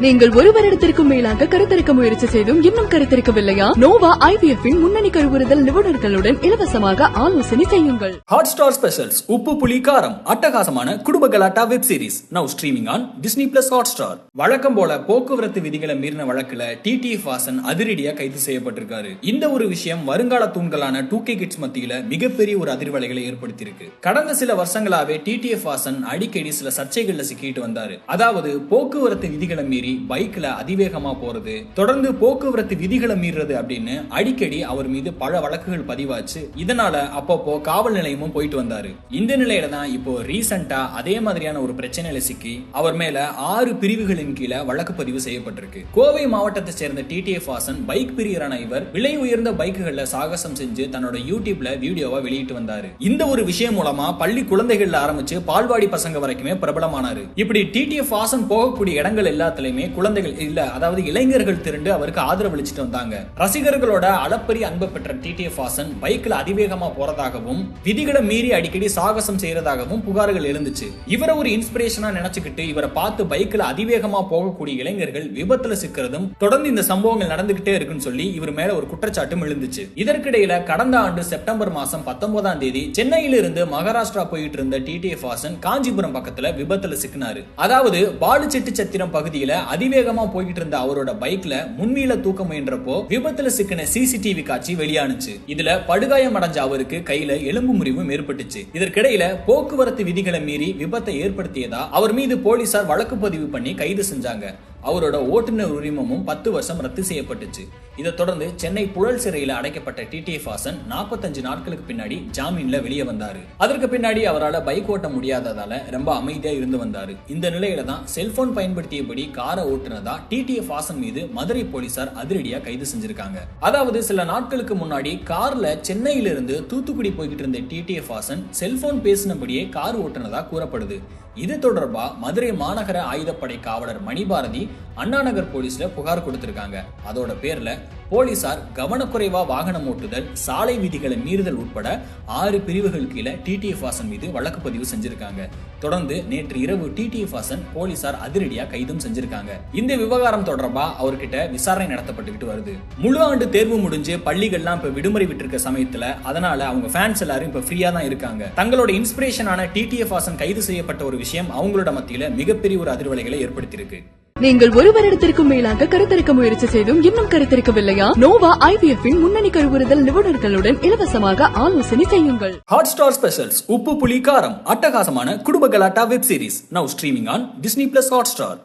நீங்கள் ஒரு வருடத்திற்கும் மேலாக கருத்தரிக்க முயற்சி செய்தும் இன்னும் கருத்தரிக்கவில்லையா? நோவா ஐவிஎஃப் முன்னணி கருவுறுதல் நிபுணர்களுடன் இலவசமாக ஆலோசனை செய்யுங்கள். ஹாட் ஸ்டார் ஸ்பெஷல்ஸ் உப்பு புளி காரம் அட்டகாசமான குடும்ப கலாட்டா web series now streaming on Disney plus Hotstar வழக்கம் போல போக்குவரத்து விதிகளை மீறின வழக்குல டிடிஎஃப் வாசன் அதிரடியா கைது செய்யப்பட்டிருக்காரு. இந்த ஒரு விஷயம் வருங்கால தூண்களான டூ கே கிட்ஸ் மத்தியில மிகப்பெரிய ஒரு அதிர்வலைகளை ஏற்படுத்தியிருக்கு. கடந்த சில வருஷங்களாவே டிடிஎஃப் வாசன் அடிக்கடி சில சர்ச்சைகள்ல சிக்கிட்டு வந்தாரு. அதாவது போக்குவரத்து விதிகளை மீறி பைக்ல அதிவேகமா போறது தொடர்ந்து போக்குவரத்து விதிகளை மீறுறது அப்படின்னு அடிக்கடி அவர் மீது பல வழக்குகள் பதிவாச்சு. இதனால அப்பப்போ காவல் நிலையமும் போயிட்டு வந்தாரு. இந்த நிலையில தான் இப்போ ரீசெண்டா அதே மாதிரியான ஒரு பிரச்சனையில சிக்கி அவர் மேல ஆறு பிரிவுகளின் கீழே வழக்கு பதிவு செய்யப்பட்டிருக்கு. கோவை மாவட்டத்தை சேர்ந்த டிடிஎஃப் வாசன் பைக் பிரியரான இவர் விலை உயர்ந்த பைக்குகள்ல சாகசம் செஞ்சு தன்னோட யூடியூப்ல வீடியோவா வெளியிட்டு வந்தாரு. இந்த ஒரு விஷயம் மூலமா பள்ளி குழந்தைகள்ல ஆரம்பிச்சு பால்வாடி பசங்க வரைக்குமே பிரபலமானாரு. இப்படி டிடிஎஃப் வாசன் போகக்கூடிய இடங்கள் எல்லாத்துலயும் குழந்தைகள் இல்ல அதாவது இளைஞர்கள் திரண்டு அவருக்கு ஆதரவு அளிச்சுட்டு வந்தாங்க. ரசிகர்களோட அளப்பரிய அன்பு பெற்ற டிடிஎஃப் வாசன் பைக்ல அதிவேகமா போறதாகவும் விதிகளை மீறி அடிக்கடி சாகசம் செய்யறதாகவும் புகார்கள் எழுந்துச்சு. இவரை ஒரு இன்ஸ்பிரேஷனா நினைச்சுக்கிட்டு இவரை பார்த்து பைக்ல அதிவேகமா போகக்கூடிய இளைஞர்கள் விபத்துல சிக்கிறதும் தொடர்ந்து இந்த சம்பவங்கள் நடந்துகிட்டே இருக்குன்னு சொல்லி இவர் மேல ஒரு குற்றச்சாட்டும் எழுந்துச்சு. இதற்கிடையில கடந்த ஆண்டு செப்டம்பர் மாசம் பத்தொன்பதாம் தேதி சென்னையில இருந்து மகாராஷ்டிரா போயிட்டு இருந்த டிடிஎஃப் வாசன் காஞ்சிபுரம் பக்கத்துல விபத்துல சிக்கினாரு. அதாவது பாலுச்செட்டி சத்திரம் பகுதியில அதிவேகமா போய்கிட்டு இருந்த அவரோட பைக்ல முன்வீல தூக்க முயன்றப்போ விபத்துல சிக்கின சிசிடிவி காட்சி வெளியானுச்சு. இதுல படுகாயம் அடைஞ்ச அவருக்கு கையில எலும்பு முறிவும் ஏற்பட்டுச்சு. இதற்கிடையில போக்குவரத்து விதிகளை மீறி விபத்தை ஏற்படுத்தியதா அவர் மீது போலீசார் வழக்கு பதிவு பண்ணி கைது செஞ்சாங்க. அவரோட ஓட்டுநர் உரிமமும் பத்து வருஷம் ரத்து செய்யப்பட்டுச்சு. இதை தொடர்ந்து சென்னை புழல் சிறையில் அடைக்கப்பட்ட டிடிஎஃப் வாசன் நாற்பத்தஞ்சு நாட்களுக்கு பின்னாடி ஜாமீன்ல வெளியே வந்தாரு. அதற்கு பின்னாடி அவரால் பைக் ஓட்ட முடியாததால ரொம்ப அமைதியா இருந்து வந்தாரு. இந்த நிலையில தான் செல்போன் பயன்படுத்தியபடி காரை ஓட்டுனதா டிடிஎஃப் ஹாசன் மீது மதுரை போலீசார் அதிரடியா கைது செஞ்சிருக்காங்க. அதாவது சில நாட்களுக்கு முன்னாடி கார்ல சென்னையிலிருந்து தூத்துக்குடி போய்கிட்டு இருந்த டிடிஎஃப் ஹாசன் செல்போன் பேசினபடியே கார் ஓட்டுனதா கூறப்படுது. இது தொடர்பாக மதுரை மாநகர ஆயுதப்படை காவலர் மணிபாரதி அண்ணாநகர் போலீஸ்ல புகார் கொடுத்திருக்காங்க. அதோட பேர்ல போலீசார் கவனக்குறைவா வாகனம் ஓட்டுதல் சாலை விதிகளை மீறுதல் உட்பட ஆறு பிரிவுகள் கீழே டிடிஎஃப் வாசன் மீது வழக்கு பதிவு செஞ்சிருக்காங்க. தொடர்ந்து நேற்று இரவு டிடிஎஃப் வாசன் போலீசார் அதிரடியா கைதும் செஞ்சிருக்காங்க. இந்த விவகாரம் தொடர்பா அவர்கிட்ட விசாரணை நடத்தப்பட்டுக்கிட்டு வருது. முழு ஆண்டு தேர்வு முடிஞ்சு பள்ளிகள்லாம் இப்ப விடுமுறை விட்டிருக்க சமயத்துல அதனால அவங்க ஃபேன்ஸ் எல்லாரும் இப்ப ஃப்ரீயா தான் இருக்காங்க. தங்களோட இன்ஸ்பிரேஷனான டிடிஎஃப் வாசன் கைது செய்யப்பட்ட ஒரு விஷயம் அவங்களோட மத்தியில மிகப்பெரிய ஒரு அதிர்வலைகளை ஏற்படுத்தியிருக்கு. நீங்கள் ஒரு வருடத்திற்கும் மேலாக கருத்தரிக்க முயற்சி செய்தும் இன்னும் கருத்தரிக்கவில்லையா? நோவா ஐவிஎஃப் முன்னணி கருவுறுதல் நிபுணர்களுடன் இலவசமாக ஆலோசனை செய்யுங்கள். ஹாட் ஸ்டார் ஸ்பெஷல்ஸ் உப்பு புளி காரம் அட்டகாசமான குடும்ப கலாட்டா web series now streaming on Disney plus Hotstar